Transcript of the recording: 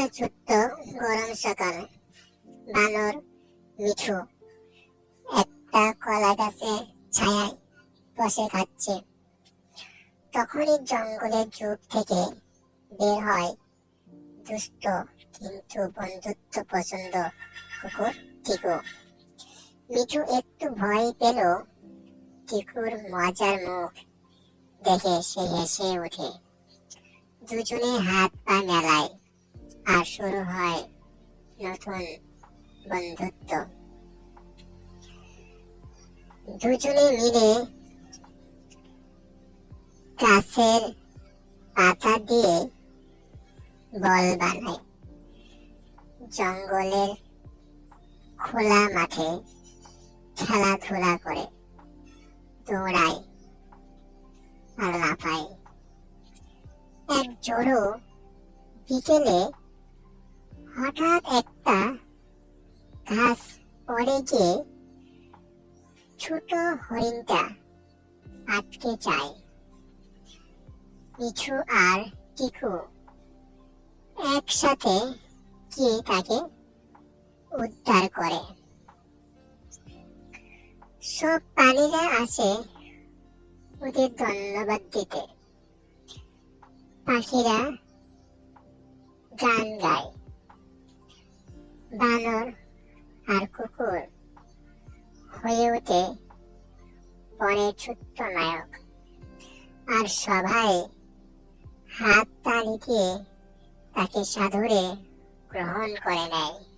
একটা ছোট্ট গরম সকাল বানর, মিঠু। একটা কলা গাছে ছায়ায় বসে খাচ্ছে। তখনই জঙ্গলের যুগ থেকে বের হয় দুষ্ট কিন্তু বন্ধুত্ব পছন্দ কুকুর টিকু। মিঠু একটু ভয় পেল টিকুর মজার মুখ দেখে সে হেসে ওঠে। দুজনে হাত পা মেলায়। আর শুরু হয় নতুন বন্ধুত্ব। দুজনে মিলে গাছের পাতা দিয়ে বল বানায়। জঙ্গলের খোলা মাঠে খেলাধুলা করে, দৌড়ায় আর লাফায়। এক জোড়ো বিকেলে হঠাৎ একটা ঘাস পড়ে গিয়ে ছোট হরিণটা আটকে যায়। মিঠু আর টিকু একসাথে গিয়ে তাকে উদ্ধার করে। সব প্রাণীরা আসে ওদের ধন্যবাদ দিতে। পাখিরা গান গায়। বানর আর কুকুর হয়ে ওঠে পরে ছোট্ট নায়ক আর সবাই হাত তালি তাকে সাধুরে গ্রহণ করে নেয়।